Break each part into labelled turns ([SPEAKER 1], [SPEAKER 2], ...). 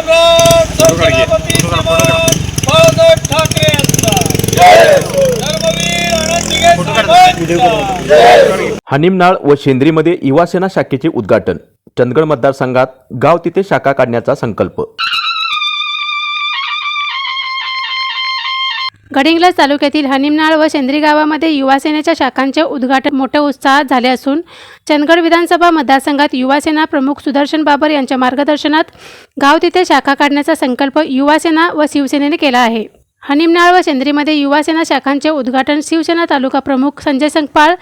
[SPEAKER 1] सम्राट श्रीमान बाळासाहेब ठाकरे यांचा.
[SPEAKER 2] हानिमनाळ व शेंद्रीमध्ये युवासेना शाखेचे उद्घाटन. चंदगड मतदारसंघात गाव तिथे शाखा काढण्याचा संकल्प.
[SPEAKER 3] गडिंग्लज तालुक्यातील हनिमनाळ व शेंद्री गावामध्ये युवासेनेच्या शाखांचे उद्घाटन मोठ्या उत्साहात झाले असून चंदगड विधानसभा मतदारसंघात युवासेना प्रमुख सुदर्शन बाबर यांच्या मार्गदर्शनात गाव तिथे शाखा काढण्याचा संकल्प युवासेना व शिवसेनेने केला आहे. हनिमनाळ व शेंद्रीमध्ये युवासेना शाखांचे उद्घाटन शिवसेना तालुका प्रमुख संजय संकपाळ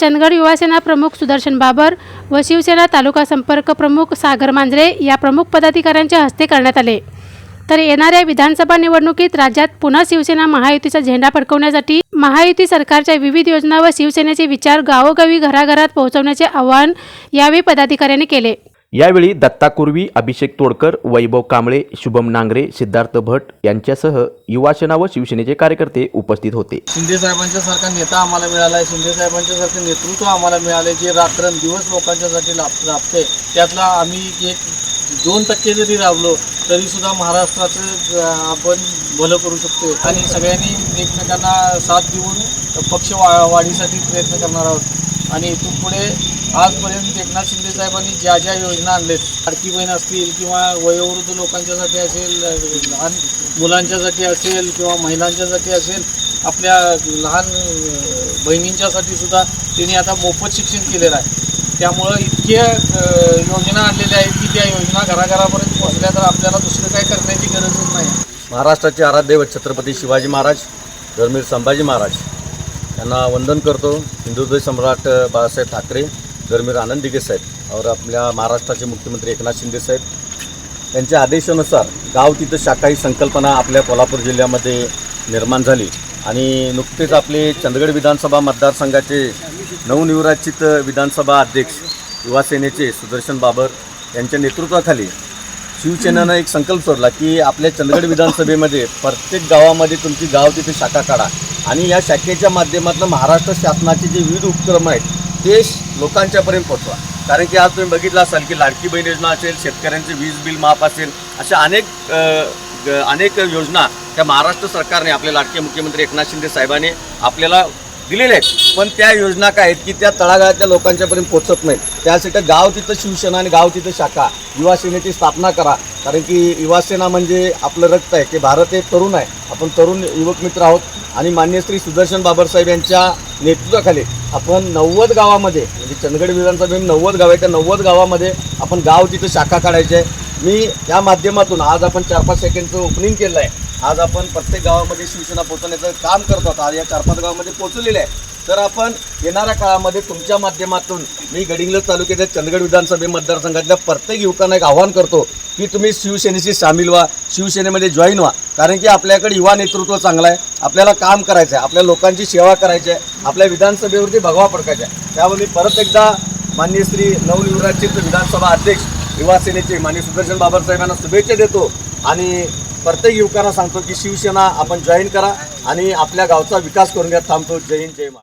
[SPEAKER 3] चंदगड युवासेना प्रमुख सुदर्शन बाबर व शिवसेना तालुका संपर्क प्रमुख सागर मांजरे या प्रमुख पदाधिकाऱ्यांच्या हस्ते करण्यात आले. तर येणाऱ्या विधानसभा निवडणुकीत राज्यात पुन्हा शिवसेना महायुतीचा झेंडा फडकवण्यासाठी महायुती सरकारच्या विविध योजना व शिवसेनेचे विचार गावोगावी घराघरात पोहोचवण्याचे आवाहन यावेळी पदाधिकाऱ्यांनी केले.
[SPEAKER 2] यावेळी दत्ता कुर्वी अभिषेक तोडकर वैभव कांबळे शुभम नांगरे सिद्धार्थ भट यांच्यासह युवासेना व शिवसेनेचे कार्यकर्ते उपस्थित होते.
[SPEAKER 4] शिंदे साहेबांच्या सारखा नेता आम्हाला मिळाला आहे शिंदे साहेबांच्या सारखं नेतृत्व आम्हाला मिळालं जे रात्रंदिवस लोकांच्यासाठी लाभ राबते त्यातला आम्ही एक दोन टक्के जरी राबलो तरीसुद्धा महाराष्ट्राचं आपण भलं करू शकतो आणि सगळ्यांनी एकमेकांना साथ देऊन पक्ष वा वाढीसाठी प्रयत्न करणार आहोत. आणि इथून पुढे आजपर्यंत एकनाथ शिंदे साहेबांनी ज्या ज्या योजना आणलेत लाडकी बहीण असतील किंवा वयोवृद्ध लोकांच्यासाठी असेल लहान मुलांच्यासाठी असेल किंवा महिलांच्यासाठी असेल आपल्या लहान बहिणींच्यासाठी सुद्धा त्यांनी आता मोफत शिक्षण केलेलं आहे. त्यामुळं इतक्या योजना आणलेल्या आहेत की त्या योजना घराघरापर्यंत पोहोचल्या तर आपल्याला दुसरं काही करण्याची गरजच नाही.
[SPEAKER 5] महाराष्ट्राचे आराध्यदैवत छत्रपती शिवाजी महाराज धर्मीर संभाजी महाराज यांना वंदन करतो. हिंदुत्व सम्राट बाळासाहेब ठाकरे धर्मीर आनंद दिगे साहेब और आपल्या महाराष्ट्राचे मुख्यमंत्री एकनाथ शिंदे साहेब. यांच्या आदेशानुसार गाव तिथं शाखा ही संकल्पना आपल्या कोल्हापूर जिल्ह्यामध्ये निर्माण झाली. आणि नुकतेच आपले चंदगड विधानसभा मतदारसंघाचे नवनिर्वाचित विधानसभा अध्यक्ष युवासेनेचे सुदर्शन बाबर यांच्या नेतृत्वाखाली शिवसेनेनं एक संकल्प सोडला की आपल्या चंदगड विधानसभेमध्ये प्रत्येक गावामध्ये तुमची गाव तिथे शाखा काढा. आणि या शाखेच्या माध्यमातून महाराष्ट्र शासनाचे जे विविध उपक्रम आहेत ते श- लोकांच्यापर्यंत पोहोचवा. कारण की आज तुम्ही बघितलं असाल की लाडकी बहीण योजना असेल शेतकऱ्यांचे वीज बिल माफ असेल अशा अनेक अनेक योजना त्या महाराष्ट्र सरकारने आपले लाडके मुख्यमंत्री एकनाथ शिंदे साहेबांनी आपल्याला दिलेल्या आहेत. पण त्या योजना काय आहेत की त्या तळागाळातल्या लोकांच्यापर्यंत पोचत नाहीत. त्यासाठी गाव तिथं शिवसेना आणि गाव तिथं शाखा. युवासेनेची स्थापना करा. कारण की युवासेना म्हणजे आपलं रक्त आहे. की भारत हे तरुण आहे. आपण तरुण युवक मित्र आहोत. आणि मान्य श्री सुदर्शन बाबासाहेब यांच्या नेतृत्वाखाली आपण नव्वद गावामध्ये म्हणजे चंदगड विधानसभेत नव्वद गाव आहे त्या नव्वद गावामध्ये आपण गाव तिथं शाखा काढायची आहे. मी या माध्यमातून आज आपण चार पाच सेकंडचं ओपनिंग केलं आहे. आज आपण प्रत्येक गावामध्ये शिवसेना पोहोचवण्याचं काम करतो आहोत. आज या चार पाच गावामध्ये पोहोचलेलं आहे. तर आपण येणाऱ्या काळामध्ये तुमच्या माध्यमातून मी गडिंग्लज तालुक्याच्या चंदगड विधानसभे मतदारसंघातल्या प्रत्येक युवकांना एक आव्हान करतो की तुम्ही शिवसेनेशी सामील व्हा शिवसेनेमध्ये जॉईन व्हा. कारण की आपल्याकडे युवा नेतृत्व चांगलं आहे. आपल्याला काम करायचं आहे आपल्या लोकांची सेवा करायची आहे. आपल्या विधानसभेवरती भगवा पडकायचा आहे. त्यामुळे परत एकदा माननीय श्री नवनिर्वाचित विधानसभा अध्यक्ष युवा सेनेचे माननीय सुदर्शन बाबासाहेबांना शुभेच्छा देतो आणि प्रत्येक युवकांना सांगतो की शिवसेना आपण जॉईन करा आणि आपल्या गावचा विकास करून घ्या. थांबतो. जय हिंद जय मा